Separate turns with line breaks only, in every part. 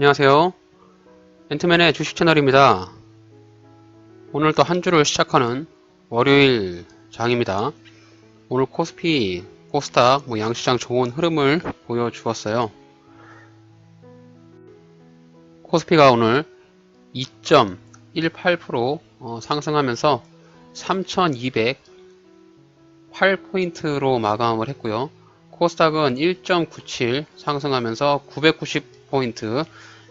안녕하세요. 앤트맨의 주식 채널입니다. 오늘 또 한 주를 시작하는 월요일 장입니다. 오늘 코스피, 코스닥, 뭐 양시장 좋은 흐름을 보여주었어요. 코스피가 오늘 2.18% 어, 상승하면서 3,208포인트로 마감을 했고요. 코스닥은 1.97 상승하면서 990포인트,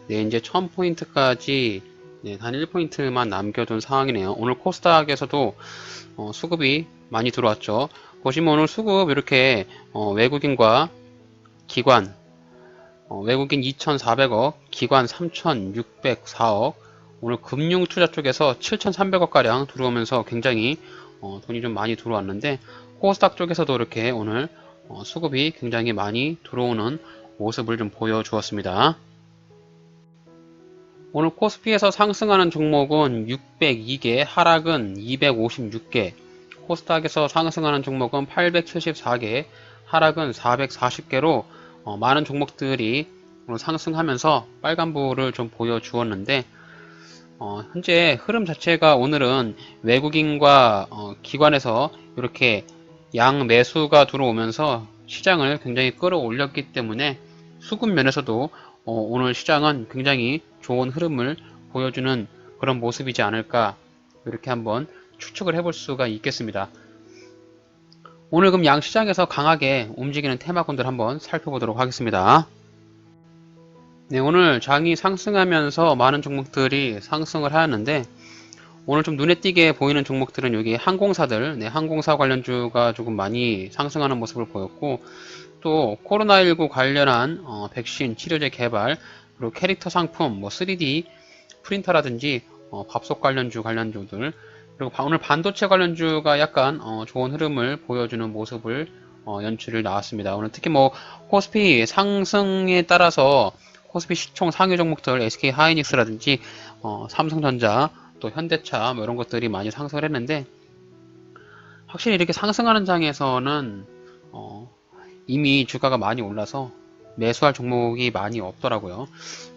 네, 이제 1000포인트까지 네, 단 1포인트만 남겨둔 상황이네요. 오늘 코스닥에서도 어, 수급이 많이 들어왔죠. 보시면 오늘 수급 이렇게 어, 외국인과 기관, 어, 외국인 2,400억, 기관 3,604억, 오늘 금융 투자 쪽에서 7,300억 가량 들어오면서 굉장히 어, 돈이 좀 많이 들어왔는데 코스닥 쪽에서도 이렇게 오늘 어, 수급이 굉장히 많이 들어오는 모습을 좀 보여주었습니다. 오늘 코스피에서 상승하는 종목은 602개, 하락은 256개, 코스닥에서 상승하는 종목은 874개, 하락은 440개로 어, 많은 종목들이 오늘 상승하면서 빨간불을 좀 보여주었는데 어, 현재 흐름 자체가 오늘은 외국인과 어, 기관에서 이렇게 양 매수가 들어오면서 시장을 굉장히 끌어올렸기 때문에 수급 면에서도 어, 오늘 시장은 굉장히 좋은 흐름을 보여주는 그런 모습이지 않을까 이렇게 한번 추측을 해볼 수가 있겠습니다. 오늘 그럼 양시장에서 강하게 움직이는 테마군들 한번 살펴보도록 하겠습니다. 네, 오늘 장이 상승하면서 많은 종목들이 상승을 하였는데 오늘 좀 눈에 띄게 보이는 종목들은 여기 항공사들, 네, 항공사 관련주가 조금 많이 상승하는 모습을 보였고 또 코로나19 관련한 어, 백신 치료제 개발 그리고 캐릭터 상품, 뭐 3D 프린터라든지 어, 밥솥 관련주 관련주들 그리고 바- 오늘 반도체 관련주가 약간 어, 좋은 흐름을 보여주는 모습을 어, 연출을 나왔습니다. 오늘 특히 뭐 코스피 상승에 따라서 코스피 시총 상위 종목들 SK 하이닉스라든지 어, 삼성전자 또 현대차 뭐 이런 것들이 많이 상승을 했는데 확실히 이렇게 상승하는 장에서는 어, 이미 주가가 많이 올라서 매수할 종목이 많이 없더라고요.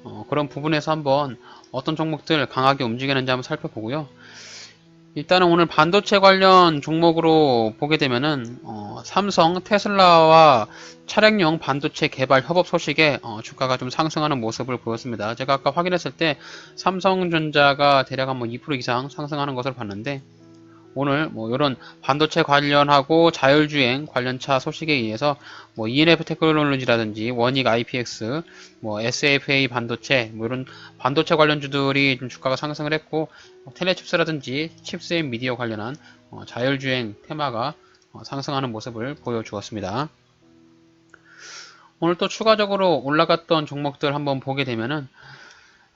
어, 그런 부분에서 한번 어떤 종목들 강하게 움직이는지 한번 살펴보고요. 일단은 오늘 반도체 관련 종목으로 보게 되면은 어, 삼성, 테슬라와 차량용 반도체 개발 협업 소식에 어, 주가가 좀 상승하는 모습을 보였습니다. 제가 아까 확인했을 때 삼성전자가 대략 한뭐2% 이상 상승하는 것을 봤는데 오늘 뭐 이런 반도체 관련하고 자율주행 관련차 소식에 의해서 뭐 ENF 테크놀로지라든지 원익 IPX, 뭐 SFA 반도체 뭐 이런 반도체 관련주들이 좀 주가가 상승을 했고 뭐 텔레칩스라든지 칩스 앤 미디어 관련한 어, 자율주행 테마가 어, 상승하는 모습을 보여주었습니다. 오늘 또 추가적으로 올라갔던 종목들 한번 보게 되면은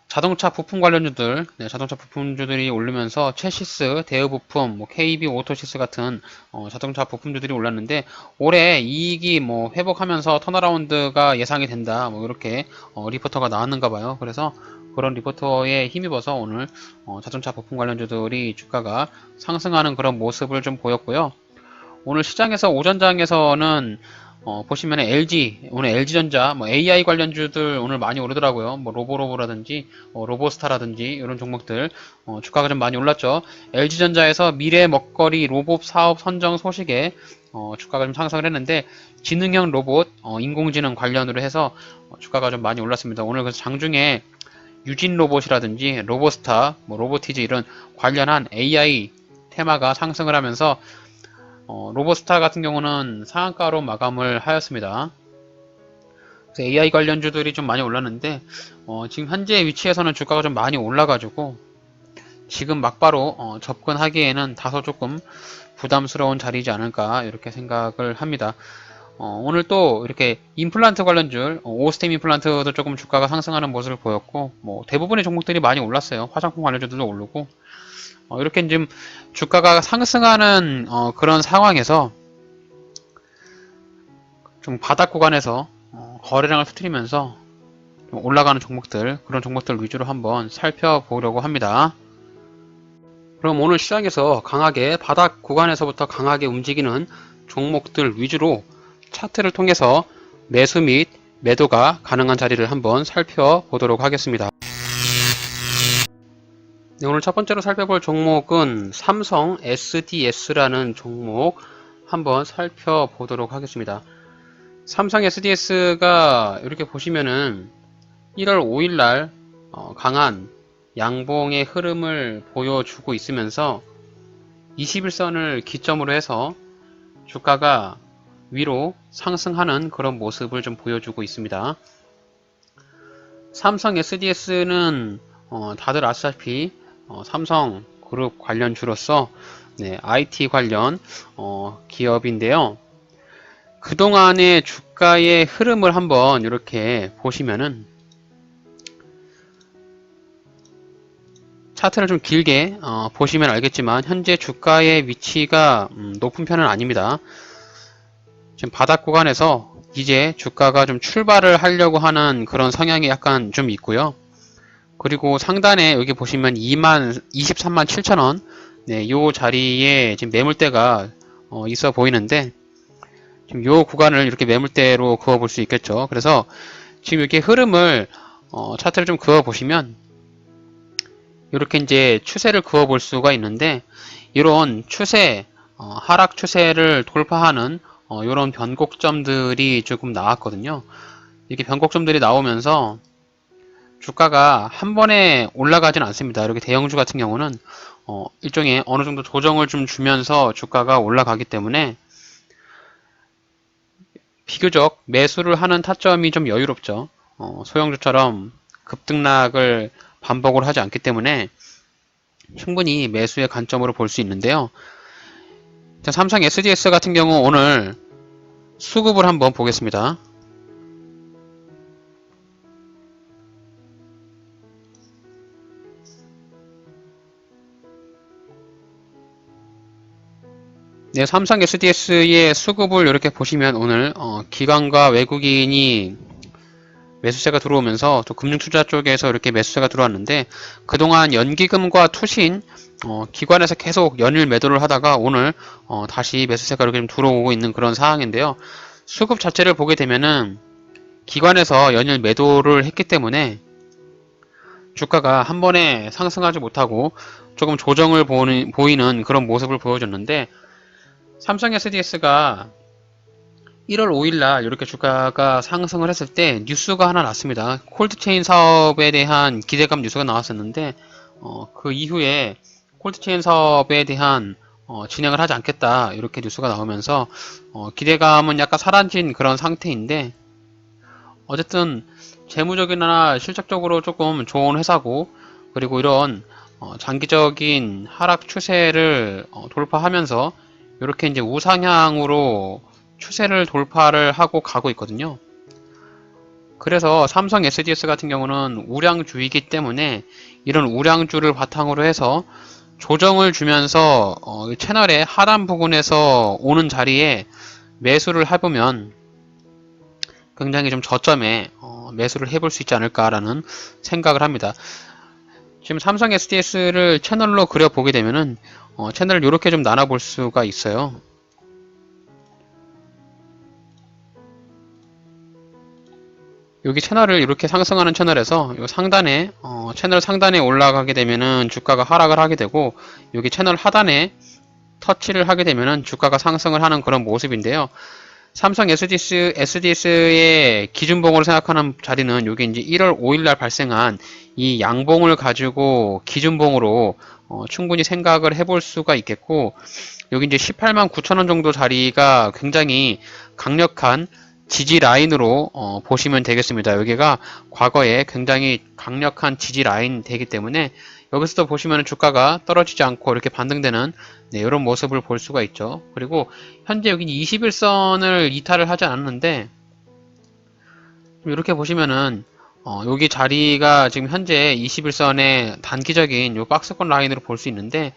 자동차 부품 관련주들, 네, 자동차 부품주들이 오르면서 체시스, 대우 부품, 뭐 KB 오토시스 같은 어, 자동차 부품주들이 올랐는데 올해 이익이 뭐 회복하면서 턴어라운드가 예상이 된다, 뭐 이렇게 어, 리포터가 나왔는가 봐요. 그래서 그런 리포터에 힘입어서 오늘 어, 자동차 부품 관련주들이 주가가 상승하는 그런 모습을 좀 보였고요. 오늘 시장에서 오전장에서는 어, 보시면 LG, 오늘 LG전자, 뭐 AI 관련주들 오늘 많이 오르더라고요. 뭐 로보로보라든지, 어, 로보스타라든지 이런 종목들 어, 주가가 좀 많이 올랐죠. LG전자에서 미래 먹거리 로봇 사업 선정 소식에 어, 주가가 좀 상승을 했는데 지능형 로봇, 어, 인공지능 관련으로 해서 어, 주가가 좀 많이 올랐습니다. 오늘 그래서 장중에 유진 로봇이라든지 로보스타, 뭐 로보티즈 이런 관련한 AI 테마가 상승을 하면서 어, 로보스타 같은 경우는 상한가로 마감을 하였습니다. AI 관련주들이 좀 많이 올랐는데 어, 지금 현재 위치에서는 주가가 좀 많이 올라가지고 지금 막바로 어, 접근하기에는 다소 조금 부담스러운 자리이지 않을까 이렇게 생각을 합니다. 어, 오늘 또 이렇게 임플란트 관련줄 어, 오스템 임플란트도 조금 주가가 상승하는 모습을 보였고 뭐 대부분의 종목들이 많이 올랐어요. 화장품 관련주들도 오르고 어, 이렇게 지금 주가가 상승하는 어, 그런 상황에서 좀 바닥 구간에서 어, 거래량을 터뜨리면서 좀 올라가는 종목들 그런 종목들 위주로 한번 살펴보려고 합니다. 그럼 오늘 시장에서 강하게 바닥 구간에서부터 강하게 움직이는 종목들 위주로 차트를 통해서 매수 및 매도가 가능한 자리를 한번 살펴보도록 하겠습니다. 네, 오늘 첫 번째로 살펴볼 종목은 삼성 SDS라는 종목 한번 살펴보도록 하겠습니다. 삼성 SDS가 이렇게 보시면은 1월 5일 날 어, 강한 양봉의 흐름을 보여주고 있으면서 21선을 기점으로 해서 주가가 위로 상승하는 그런 모습을 좀 보여주고 있습니다. 삼성 SDS는 어, 다들 아시다시피 어, 삼성 그룹 관련 주로서 네, IT 관련 어, 기업인데요. 그동안의 주가의 흐름을 한번 이렇게 보시면은 차트를 좀 길게 어, 보시면 알겠지만 현재 주가의 위치가 음, 높은 편은 아닙니다. 지금 바닥 구간에서 이제 주가가 좀 출발을 하려고 하는 그런 성향이 약간 좀 있고요. 그리고 상단에 여기 보시면 2만 23만 7천 원 네, 요 자리에 지금 매물대가 어, 있어 보이는데 지금 요 구간을 이렇게 매물대로 그어 볼 수 있겠죠. 그래서 지금 이렇게 흐름을 어, 차트를 좀 그어 보시면 이렇게 이제 추세를 그어 볼 수가 있는데 이런 추세 어, 하락 추세를 돌파하는 어, 이런 변곡점들이 조금 나왔거든요. 이렇게 변곡점들이 나오면서 주가가 한 번에 올라가진 않습니다. 이렇게 대형주 같은 경우는 어, 일종의 어느 정도 조정을 좀 주면서 주가가 올라가기 때문에 비교적 매수를 하는 타점이 좀 여유롭죠. 어, 소형주처럼 급등락을 반복을 하지 않기 때문에 충분히 매수의 관점으로 볼 수 있는데요. 자, 삼성 SDS 같은 경우 오늘 수급을 한번 보겠습니다. 네, 삼성 SDS의 수급을 이렇게 보시면 오늘 어, 기관과 외국인이 매수세가 들어오면서 또 금융투자 쪽에서 이렇게 매수세가 들어왔는데 그동안 연기금과 투신 어, 기관에서 계속 연일 매도를 하다가 오늘 어, 다시 매수세가 이렇게 좀 들어오고 있는 그런 상황인데요. 수급 자체를 보게 되면은 기관에서 연일 매도를 했기 때문에 주가가 한 번에 상승하지 못하고 조금 조정을 보는, 보이는 그런 모습을 보여줬는데 삼성 SDS가 1월 5일날 이렇게 주가가 상승을 했을 때 뉴스가 하나 났습니다. 콜드체인 사업에 대한 기대감 뉴스가 나왔었는데 어, 그 이후에 콜드체인 사업에 대한 어, 진행을 하지 않겠다 이렇게 뉴스가 나오면서 어, 기대감은 약간 사라진 그런 상태인데 어쨌든 재무적이나 실적적으로 조금 좋은 회사고 그리고 이런 어, 장기적인 하락 추세를 어, 돌파하면서 이렇게 이제 우상향으로 추세를 돌파를 하고 가고 있거든요. 그래서 삼성 SDS 같은 경우는 우량주이기 때문에 이런 우량주를 바탕으로 해서 조정을 주면서 어, 채널의 하단 부분에서 오는 자리에 매수를 해보면 굉장히 좀 저점에 어, 매수를 해볼 수 있지 않을까라는 생각을 합니다. 지금 삼성 SDS를 채널로 그려보게 되면은 어, 채널을 이렇게 좀 나눠볼 수가 있어요. 여기 채널을 이렇게 상승하는 채널에서 요 상단에 어, 채널 상단에 올라가게 되면은 주가가 하락을 하게 되고 여기 채널 하단에 터치를 하게 되면은 주가가 상승을 하는 그런 모습인데요. 삼성 SDS, SDS의 기준봉으로 생각하는 자리는 여기 이제 1월 5일날 발생한 이 양봉을 가지고 기준봉으로 어, 충분히 생각을 해볼 수가 있겠고 여기 이제 18만 9천원 정도 자리가 굉장히 강력한 지지 라인으로 어, 보시면 되겠습니다. 여기가 과거에 굉장히 강력한 지지 라인 되기 때문에 여기서도 보시면 주가가 떨어지지 않고 이렇게 반등되는 네, 이런 모습을 볼 수가 있죠. 그리고 현재 여기 21선을 이탈을 하지 않았는데 이렇게 보시면은 어, 여기 자리가 지금 현재 21선의 단기적인 요 박스권 라인으로 볼 수 있는데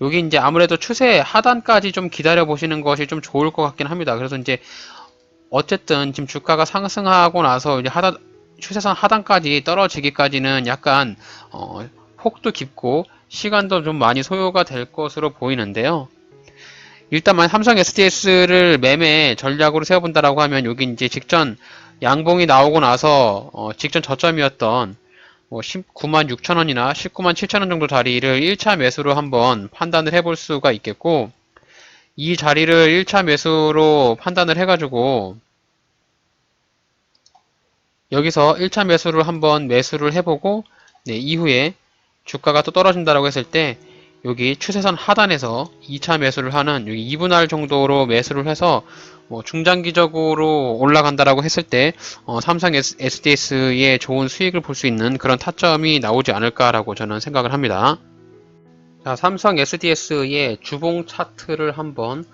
여기 이제 아무래도 추세 하단까지 좀 기다려 보시는 것이 좀 좋을 것 같긴 합니다. 그래서 이제 어쨌든 지금 주가가 상승하고 나서 이제 하단 추세선 하단까지 떨어지기까지는 약간 어, 폭도 깊고 시간도 좀 많이 소요가 될 것으로 보이는데요. 일단만 삼성 SDS를 매매 전략으로 세워본다라고 하면 여기 이제 직전 양봉이 나오고 나서 어, 직전 저점이었던 뭐 19만 6천 원이나 19만 7천 원 정도 자리를 1차 매수로 한번 판단을 해볼 수가 있겠고 이 자리를 1차 매수로 판단을 해가지고 여기서 1차 매수를 한번 매수를 해보고 네, 이후에 주가가 또 떨어진다라고 했을 때 여기 추세선 하단에서 2차 매수를 하는 여기 2분할 정도로 매수를 해서 뭐 중장기적으로 올라간다라고 했을 때 어, 삼성 SDS의 좋은 수익을 볼 수 있는 그런 타점이 나오지 않을까라고 저는 생각을 합니다. 자, 삼성 SDS의 주봉 차트를 한번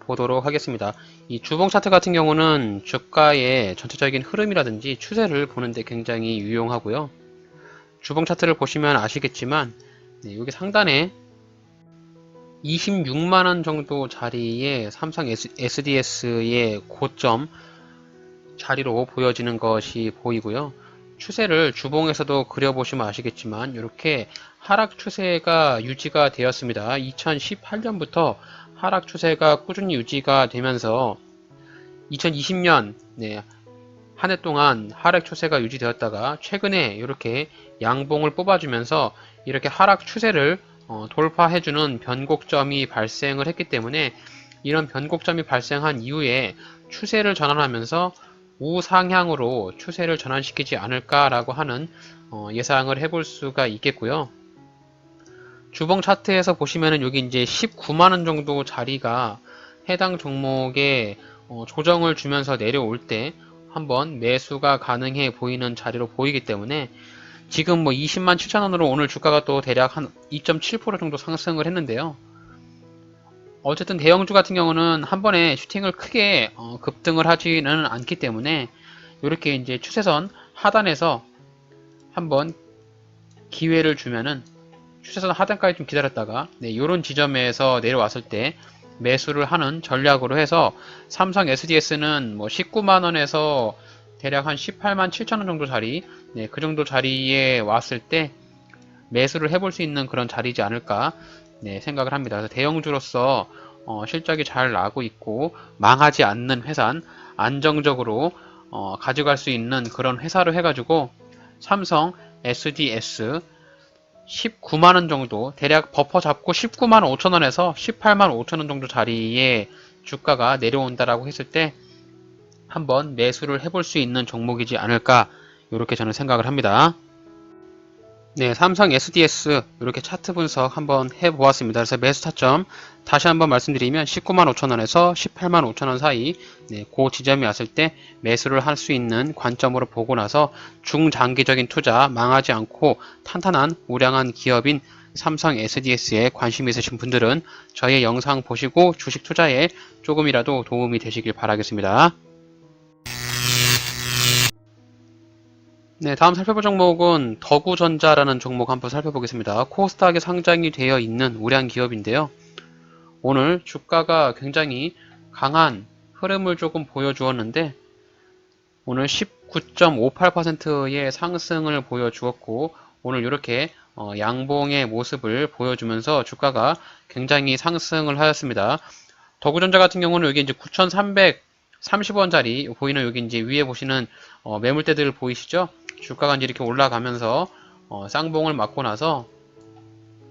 보도록 하겠습니다. 이 주봉 차트 같은 경우는 주가의 전체적인 흐름이라든지 추세를 보는데 굉장히 유용하고요. 주봉 차트를 보시면 아시겠지만 네, 여기 상단에 26만원 정도 자리의 삼성 SDS의 고점 자리로 보여지는 것이 보이고요. 추세를 주봉에서도 그려보시면 아시겠지만 이렇게 하락 추세가 유지가 되었습니다. 2018년부터 하락 추세가 꾸준히 유지가 되면서 2020년 네, 한 해 동안 하락 추세가 유지되었다가 최근에 이렇게 양봉을 뽑아주면서 이렇게 하락 추세를 어, 돌파해주는 변곡점이 발생을 했기 때문에 이런 변곡점이 발생한 이후에 추세를 전환하면서 우상향으로 추세를 전환시키지 않을까라고 하는 어, 예상을 해볼 수가 있겠고요. 주봉 차트에서 보시면은 여기 이제 19만원 정도 자리가 해당 종목에 어, 조정을 주면서 내려올 때 한번 매수가 가능해 보이는 자리로 보이기 때문에 지금 뭐 20만 7천원으로 오늘 주가가 또 대략 한 2.7% 정도 상승을 했는데요. 어쨌든 대형주 같은 경우는 한 번에 슈팅을 크게 어, 급등을 하지는 않기 때문에 이렇게 이제 추세선 하단에서 한번 기회를 주면은 추세선 하단까지 좀 기다렸다가 네, 이런 지점에서 내려왔을 때 매수를 하는 전략으로 해서 삼성 SDS는 뭐 19만원에서 대략 한 18만 7천원 정도 자리 네, 그 정도 자리에 왔을 때 매수를 해볼 수 있는 그런 자리지 않을까 네, 생각을 합니다. 그래서 대형주로서 어, 실적이 잘 나고 있고 망하지 않는 회사 안정적으로 어, 가져갈 수 있는 그런 회사로 해가지고 삼성 SDS 19만원 정도 대략 버퍼 잡고 19만 5천원에서 18만 5천원 정도 자리에 주가가 내려온다라고 했을 때 한번 매수를 해볼 수 있는 종목이지 않을까 이렇게 저는 생각을 합니다. 네, 삼성 SDS 이렇게 차트 분석 한번 해보았습니다. 그래서 매수 타점 다시 한번 말씀드리면 19만 5천원에서 18만 5천원 사이 네, 그 지점이 왔을 때 매수를 할 수 있는 관점으로 보고 나서 중장기적인 투자 망하지 않고 탄탄한 우량한 기업인 삼성 SDS에 관심 있으신 분들은 저의 영상 보시고 주식 투자에 조금이라도 도움이 되시길 바라겠습니다. 네, 다음 살펴볼 종목은 더구전자라는 종목 한번 살펴보겠습니다. 코스닥에 상장이 되어 있는 우량 기업인데요. 오늘 주가가 굉장히 강한 흐름을 조금 보여주었는데 오늘 19.58%의 상승을 보여주었고 오늘 이렇게 어, 양봉의 모습을 보여주면서 주가가 굉장히 상승을 하였습니다. 더구전자 같은 경우는 여기 이제 9,330원짜리 보이는 여기 이제 위에 보시는 어, 매물대들 보이시죠? 주가가 이제 이렇게 올라가면서 어, 쌍봉을 맞고 나서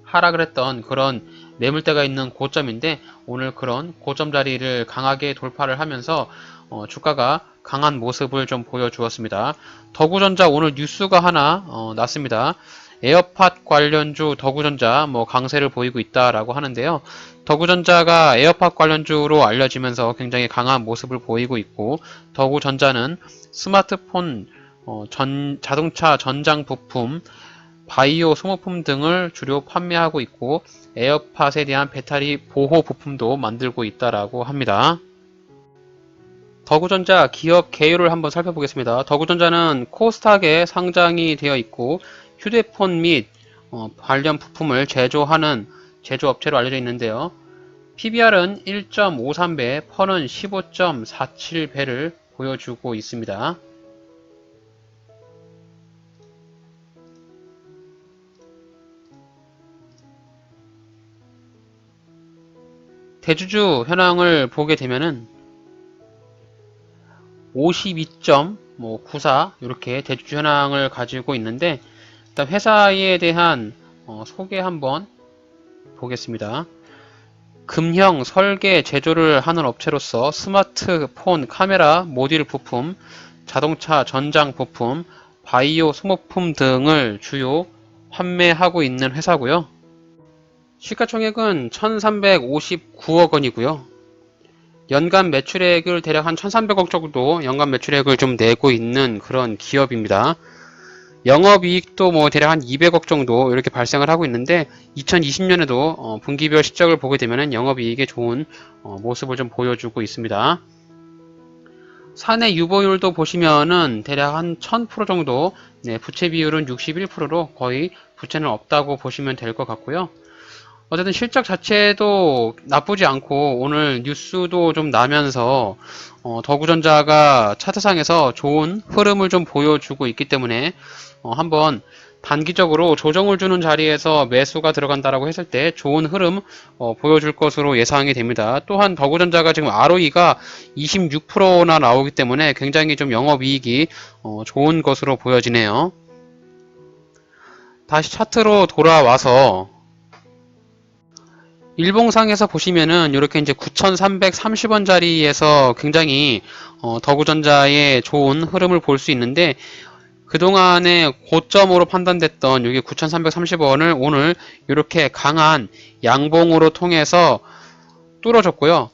하락을 했던 그런 매물대가 있는 고점인데 오늘 그런 고점 자리를 강하게 돌파를 하면서 어, 주가가 강한 모습을 좀 보여주었습니다. 더구전자 오늘 뉴스가 하나 어, 났습니다. 에어팟 관련주 더구전자 뭐 강세를 보이고 있다라고 하는데요. 더구전자가 에어팟 관련주로 알려지면서 굉장히 강한 모습을 보이고 있고 더구전자는 스마트폰 어, 전, 자동차 전장 부품, 바이오 소모품 등을 주로 판매하고 있고 에어팟에 대한 배터리 보호 부품도 만들고 있다라고 합니다. 더구전자 기업 개요를 한번 살펴보겠습니다. 더구전자는 코스닥에 상장이 되어 있고 휴대폰 및 어, 관련 부품을 제조하는 제조업체로 알려져 있는데요. PBR은 1.53배, 펀은 15.47배를 보여주고 있습니다. 대주주 현황을 보게 되면은 뭐 구사 이렇게 대주주 현황을 가지고 있는데 일단 회사에 대한 어, 소개 한번 보겠습니다. 금형 설계 제조를 하는 업체로서 스마트폰 카메라 모듈 부품, 자동차 전장 부품, 바이오 소모품 등을 주요 판매하고 있는 회사고요. 시가총액은 1359억 원이고요. 연간 매출액을 대략 한 1300억 정도 연간 매출액을 좀 내고 있는 그런 기업입니다. 영업이익도 뭐 대략 한 200억 정도 이렇게 발생을 하고 있는데 2020년에도 어, 분기별 실적을 보게 되면 영업이익에 좋은 어, 모습을 좀 보여주고 있습니다. 사내 유보율도 보시면은 대략 한 1000% 정도 네, 부채 비율은 61%로 거의 부채는 없다고 보시면 될 것 같고요. 어쨌든 실적 자체도 나쁘지 않고 오늘 뉴스도 좀 나면서 어, 더구전자가 차트상에서 좋은 흐름을 좀 보여주고 있기 때문에 어, 한번 단기적으로 조정을 주는 자리에서 매수가 들어간다라고 했을 때 좋은 흐름 어, 보여줄 것으로 예상이 됩니다. 또한 더구전자가 지금 ROE가 26%나 나오기 때문에 굉장히 좀 영업이익이 어, 좋은 것으로 보여지네요. 다시 차트로 돌아와서 일봉상에서 보시면은 이렇게 이제 9,330원짜리에서 굉장히 어, 더구전자의 좋은 흐름을 볼 수 있는데 그동안의 고점으로 판단됐던 여기 9,330원을 오늘 이렇게 강한 양봉으로 통해서 뚫어줬고요.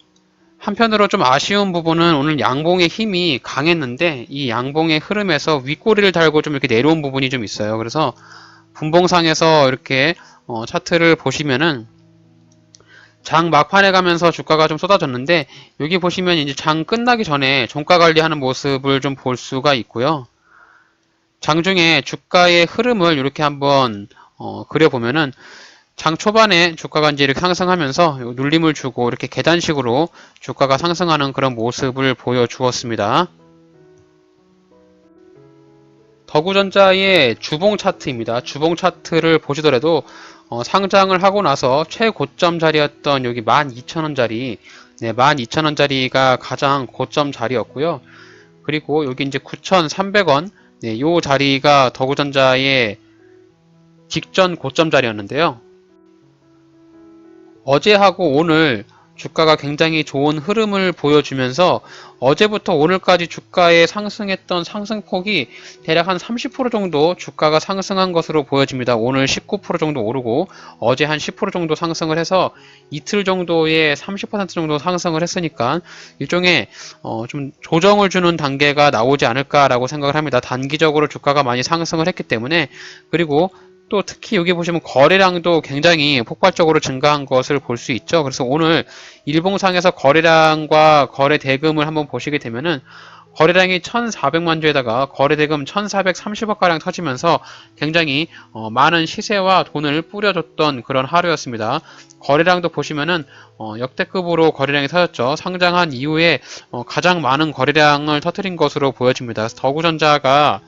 한편으로 좀 아쉬운 부분은 오늘 양봉의 힘이 강했는데 이 양봉의 흐름에서 윗꼬리를 달고 좀 이렇게 내려온 부분이 좀 있어요. 그래서 분봉상에서 이렇게 어, 차트를 보시면은 장 막판에 가면서 주가가 좀 쏟아졌는데 여기 보시면 이제 장 끝나기 전에 종가 관리하는 모습을 좀 볼 수가 있고요. 장중에 주가의 흐름을 이렇게 한번 어, 그려보면은 장 초반에 주가가 이제 이렇게 상승하면서 눌림을 주고 이렇게 계단식으로 주가가 상승하는 그런 모습을 보여주었습니다. 더구전자의 주봉 차트입니다. 주봉 차트를 보시더라도 어, 상장을 하고 나서 최고점 자리였던 여기 12,000원짜리 네, 12,000원짜리가 가장 고점 자리였고요. 그리고 여기 이제 9,300원 네, 요 자리가 더구전자의 직전 고점 자리였는데요. 어제하고 오늘 주가가 굉장히 좋은 흐름을 보여주면서 어제부터 오늘까지 주가에 상승했던 상승폭이 대략 한 30% 정도 주가가 상승한 것으로 보여집니다. 오늘 19% 정도 오르고 어제 한 10% 정도 상승을 해서 이틀 정도의 30% 정도 상승을 했으니까 일종의 어, 좀 조정을 주는 단계가 나오지 않을까라고 생각을 합니다. 단기적으로 주가가 많이 상승을 했기 때문에 그리고 또 특히 여기 보시면 거래량도 굉장히 폭발적으로 증가한 것을 볼 수 있죠. 그래서 오늘 일봉상에서 거래량과 거래 대금을 한번 보시게 되면은 거래량이 1,400만 주에다가 거래 대금 1,430억 가량 터지면서 굉장히 어, 많은 시세와 돈을 뿌려줬던 그런 하루였습니다. 거래량도 보시면은 어, 역대급으로 거래량이 터졌죠. 상장한 이후에 어, 가장 많은 거래량을 터뜨린 것으로 보여집니다. 더구전자가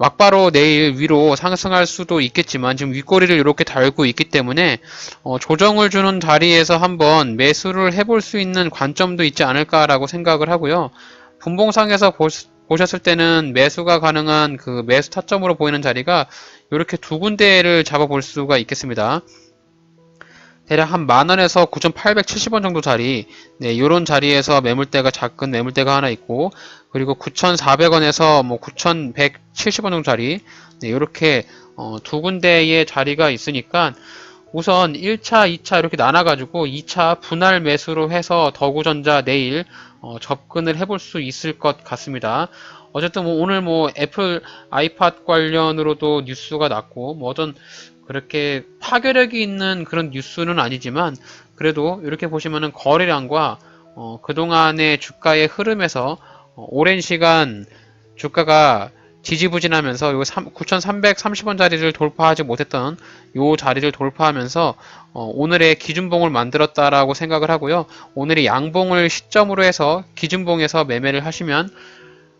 막바로 내일 위로 상승할 수도 있겠지만 지금 윗꼬리를 이렇게 달고 있기 때문에 어, 조정을 주는 자리에서 한번 매수를 해볼 수 있는 관점도 있지 않을까라고 생각을 하고요. 분봉상에서 보, 보셨을 때는 매수가 가능한 그 매수 타점으로 보이는 자리가 이렇게 두 군데를 잡아볼 수가 있겠습니다. 대략 한 만원에서 9,870원 정도 자리, 네, 요런 자리에서 매물대가 작은 매물대가 하나 있고, 그리고 9,400원에서 뭐 9,170원 정도 자리, 네, 요렇게 어, 두 군데의 자리가 있으니까 우선 1차, 2차 이렇게 나눠가지고 2차 분할 매수로 해서 더구전자 내일 어, 접근을 해볼 수 있을 것 같습니다. 어쨌든 뭐 오늘 뭐 애플 아이팟 관련으로도 뉴스가 났고 뭐 어떤 그렇게 파괴력이 있는 그런 뉴스는 아니지만 그래도 이렇게 보시면은 거래량과 어, 그동안의 주가의 흐름에서 어, 오랜 시간 주가가 지지부진하면서 요 9,330원짜리를 돌파하지 못했던 요 자리를 돌파하면서 어, 오늘의 기준봉을 만들었다라고 생각을 하고요. 오늘의 양봉을 시점으로 해서 기준봉에서 매매를 하시면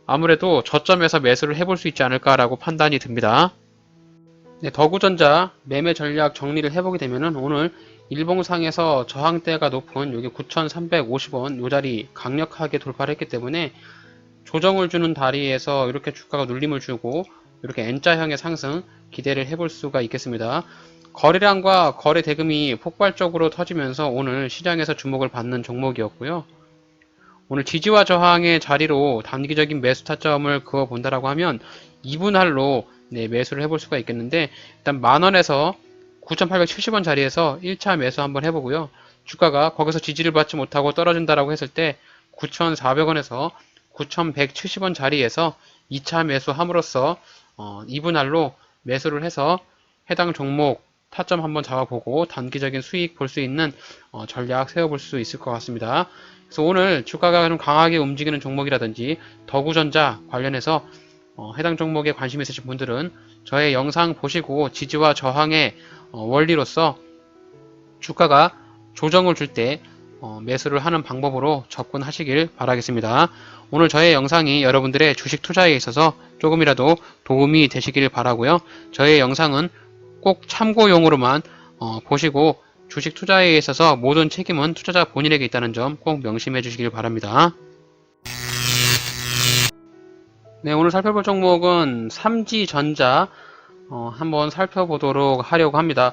아무래도 저점에서 매수를 해볼 수 있지 않을까라고 판단이 듭니다. 네, 더구전자 매매 전략 정리를 해보게 되면은 오늘 일봉상에서 저항대가 높은 여기 9,350원 요 자리 강력하게 돌파를 했기 때문에 조정을 주는 다리에서 이렇게 주가가 눌림을 주고 이렇게 N자형의 상승 기대를 해볼 수가 있겠습니다. 거래량과 거래 대금이 폭발적으로 터지면서 오늘 시장에서 주목을 받는 종목이었고요. 오늘 지지와 저항의 자리로 단기적인 매수 타점을 그어 본다라고 하면 2분할로 네, 매수를 해볼 수가 있겠는데 일단 만원에서 9,870원 자리에서 1차 매수 한번 해보고요. 주가가 거기서 지지를 받지 못하고 떨어진다라고 했을 때 9,400원에서 9,170원 자리에서 2차 매수함으로써 어, 2분할로 매수를 해서 해당 종목 타점 한번 잡아보고 단기적인 수익 볼 수 있는 어, 전략 세워볼 수 있을 것 같습니다. 그래서 오늘 주가가 좀 강하게 움직이는 종목이라든지 더구전자 관련해서 어, 해당 종목에 관심 있으신 분들은 저의 영상 보시고 지지와 저항의 어, 원리로서 주가가 조정을 줄때 어, 매수를 하는 방법으로 접근하시길 바라겠습니다. 오늘 저의 영상이 여러분들의 주식 투자에 있어서 조금이라도 도움이 되시길 바라고요. 저의 영상은 꼭 참고용으로만 어, 보시고 주식 투자에 있어서 모든 책임은 투자자 본인에게 있다는 점 꼭 명심해 주시길 바랍니다. 네, 오늘 살펴볼 종목은 삼지전자 어, 한번 살펴보도록 하려고 합니다.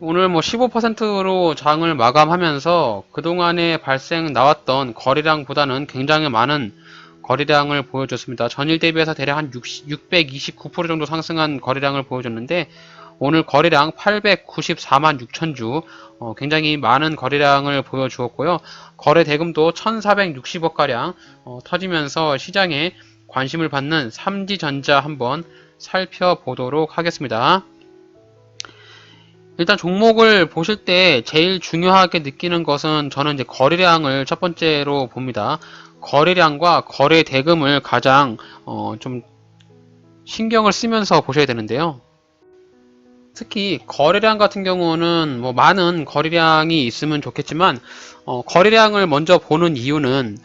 오늘 뭐 15%로 장을 마감하면서 그동안에 발생 나왔던 거래량보다는 굉장히 많은 거래량을 보여줬습니다. 전일 대비해서 대략 한 60, 629% 정도 상승한 거래량을 보여줬는데 오늘 거래량 894만 6천 주 어, 굉장히 많은 거래량을 보여주었고요. 거래 대금도 1,460억 가량 어, 터지면서 시장에 관심을 받는 삼지전자 한번 살펴보도록 하겠습니다. 일단 종목을 보실 때 제일 중요하게 느끼는 것은 저는 이제 거래량을 첫 번째로 봅니다. 거래량과 거래 대금을 가장 어, 좀 신경을 쓰면서 보셔야 되는데요. 특히 거래량 같은 경우는 뭐 많은 거래량이 있으면 좋겠지만 어, 거래량을 먼저 보는 이유는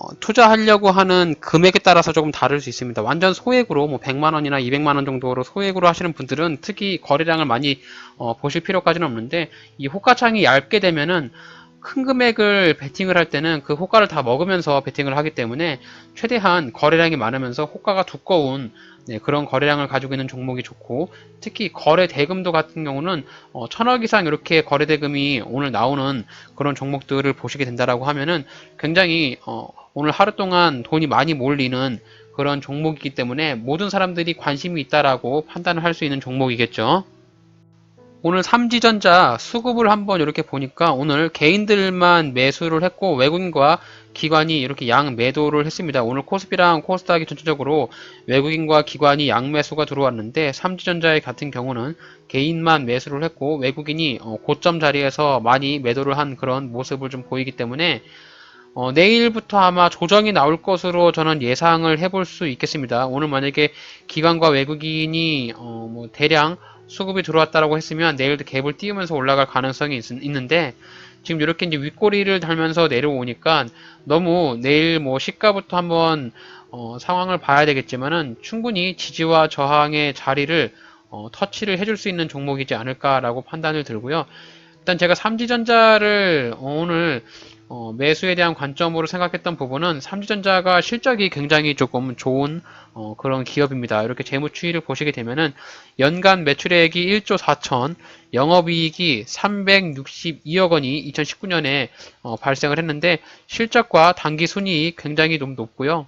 어, 투자하려고 하는 금액에 따라서 조금 다를 수 있습니다. 완전 소액으로 뭐 100만 원이나 200만 원 정도로 소액으로 하시는 분들은 특히 거래량을 많이 어, 보실 필요까지는 없는데 이 호가창이 얇게 되면은 큰 금액을 베팅을 할 때는 그 호가를 다 먹으면서 베팅을 하기 때문에 최대한 거래량이 많으면서 호가가 두꺼운 네, 그런 거래량을 가지고 있는 종목이 좋고 특히 거래 대금도 같은 경우는 어, 천억 이상 이렇게 거래 대금이 오늘 나오는 그런 종목들을 보시게 된다라고 하면은 굉장히 어, 오늘 하루 동안 돈이 많이 몰리는 그런 종목이기 때문에 모든 사람들이 관심이 있다라고 판단을 할 수 있는 종목이겠죠. 오늘 삼지전자 수급을 한번 이렇게 보니까 오늘 개인들만 매수를 했고 외국인과 기관이 이렇게 양 매도를 했습니다. 오늘 코스피랑 코스닥이 전체적으로 외국인과 기관이 양 매수가 들어왔는데 삼지전자의 같은 경우는 개인만 매수를 했고 외국인이 어, 고점 자리에서 많이 매도를 한 그런 모습을 좀 보이기 때문에 어, 내일부터 아마 조정이 나올 것으로 저는 예상을 해볼 수 있겠습니다. 오늘 만약에 기관과 외국인이 어, 뭐 대량 수급이 들어왔다라고 했으면 내일도 갭을 띄우면서 올라갈 가능성이 있, 는데 지금 이렇게 이제 윗꼬리를 달면서 내려오니까 너무 내일 뭐 시가부터 한번 어, 상황을 봐야 되겠지만은 충분히 지지와 저항의 자리를 어, 터치를 해줄 수 있는 종목이지 않을까라고 판단을 들고요. 일단 제가 삼지전자를 오늘 어, 매수에 대한 관점으로 생각했던 부분은 삼지전자가 실적이 굉장히 조금 좋은 어, 그런 기업입니다. 이렇게 재무 추이를 보시게 되면은 연간 매출액이 1조 4천, 영업이익이 362억 원이 2019년에 어, 발생을 했는데 실적과 단기 순이익 굉장히 좀 높고요.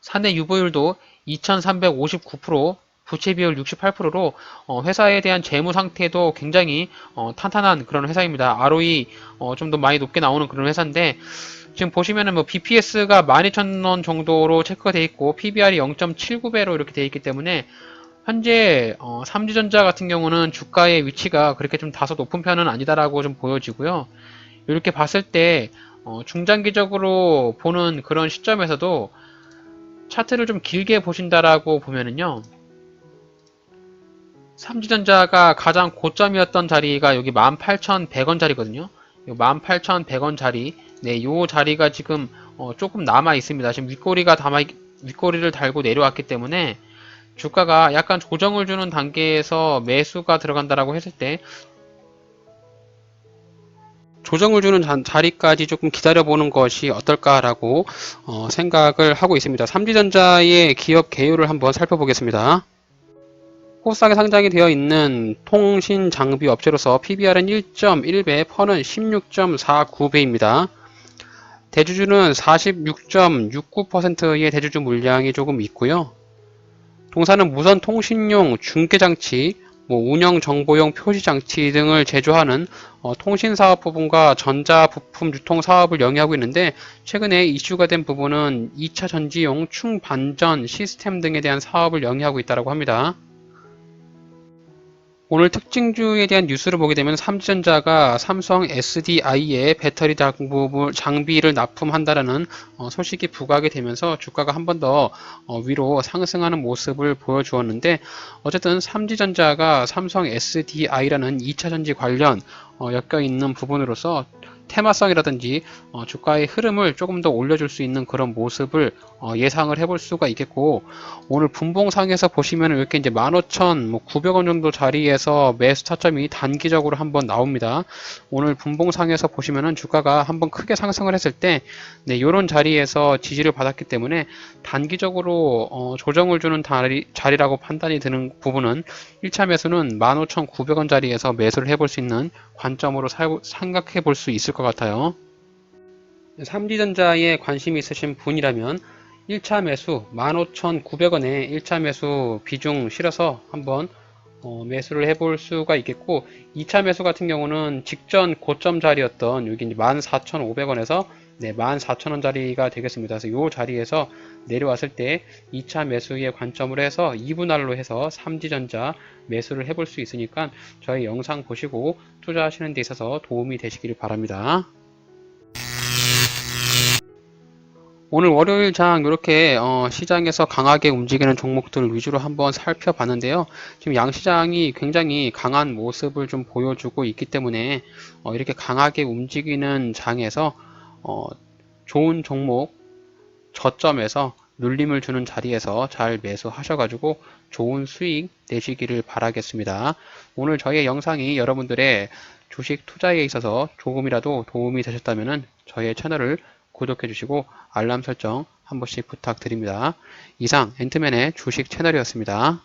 사내 유보율도 2359%, 부채 비율 68%로 어, 회사에 대한 재무 상태도 굉장히 어, 탄탄한 그런 회사입니다. ROE 어, 좀 더 많이 높게 나오는 그런 회사인데 지금 보시면은 뭐 BPS가 12,000원 정도로 체크가 되어 있고 PBR이 0.79배로 이렇게 되어 있기 때문에 현재 어, 삼지전자 같은 경우는 주가의 위치가 그렇게 좀 다소 높은 편은 아니다라고 좀 보여지고요. 이렇게 봤을 때 어, 중장기적으로 보는 그런 시점에서도 차트를 좀 길게 보신다라고 보면은요. 삼지전자가 가장 고점이었던 자리가 여기 18,100원 자리거든요. 18,100원 자리. 네, 요 자리가 지금 어, 조금 남아 있습니다. 지금 윗꼬리가 담아 윗꼬리를 달고 내려왔기 때문에 주가가 약간 조정을 주는 단계에서 매수가 들어간다라고 했을 때 조정을 주는 자- 자리까지 조금 기다려보는 것이 어떨까라고 어, 생각을 하고 있습니다. 삼지전자의 기업 개요를 한번 살펴보겠습니다. 코스닥에 상장이 되어 있는 통신 장비 업체로서 PBR은 1.1배, 퍼는 16.49배입니다. 대주주는 46.69%의 대주주 물량이 조금 있고요. 동사는 무선 통신용 중계장치, 뭐 운영 정보용 표시 장치 등을 제조하는 어, 통신 사업 부분과 전자 부품 유통 사업을 영위하고 있는데 최근에 이슈가 된 부분은 2차 전지용 충반전 시스템 등에 대한 사업을 영위하고 있다고 합니다. 오늘 특징주에 대한 뉴스를 보게 되면 삼지전자가 삼성 SDI에 배터리 장비를 납품한다라는 어, 소식이 부각이 되면서 주가가 한 번 더 위로 상승하는 모습을 보여주었는데 어쨌든 삼지전자가 삼성 SDI라는 2차 전지 관련 어, 엮여 있는 부분으로서 테마성이라든지 어, 주가의 흐름을 조금 더 올려줄 수 있는 그런 모습을 어, 예상을 해볼 수가 있겠고 오늘 분봉상에서 보시면 이렇게 이제 15,900원 정도 자리에서 매수 타점이 단기적으로 한번 나옵니다. 오늘 분봉상에서 보시면은 주가가 한번 크게 상승을 했을 때 네, 이런 자리에서 지지를 받았기 때문에 단기적으로 어, 조정을 주는 자리, 자리라고 판단이 드는 부분은 1차 매수는 15,900원 자리에서 매수를 해볼 수 있는 관점으로 사- 생각해 볼 수 있을 것 같아요. 삼지전자에 관심이 있으신 분이라면 1차 매수 15,900원에 1차 매수 비중 실어서 한번 어, 매수를 해볼 수가 있겠고 2차 매수 같은 경우는 직전 고점 자리였던 여기 이제 14,500원에서 네, 14,000원 자리가 되겠습니다. 그래서 이 자리에서 내려왔을 때 2차 매수의 관점으로 해서 2분할로 해서 삼지전자 매수를 해볼 수 있으니까 저희 영상 보시고 투자하시는 데 있어서 도움이 되시기를 바랍니다. 오늘 월요일 장 이렇게 어, 시장에서 강하게 움직이는 종목들 위주로 한번 살펴봤는데요. 지금 양시장이 굉장히 강한 모습을 좀 보여주고 있기 때문에 어, 이렇게 강하게 움직이는 장에서 어, 좋은 종목 저점에서 눌림을 주는 자리에서 잘 매수하셔가지고 좋은 수익 내시기를 바라겠습니다. 오늘 저희의 영상이 여러분들의 주식 투자에 있어서 조금이라도 도움이 되셨다면 저희의 채널을 구독해 주시고 알람 설정 한 번씩 부탁드립니다. 이상 앤트맨의 주식 채널이었습니다.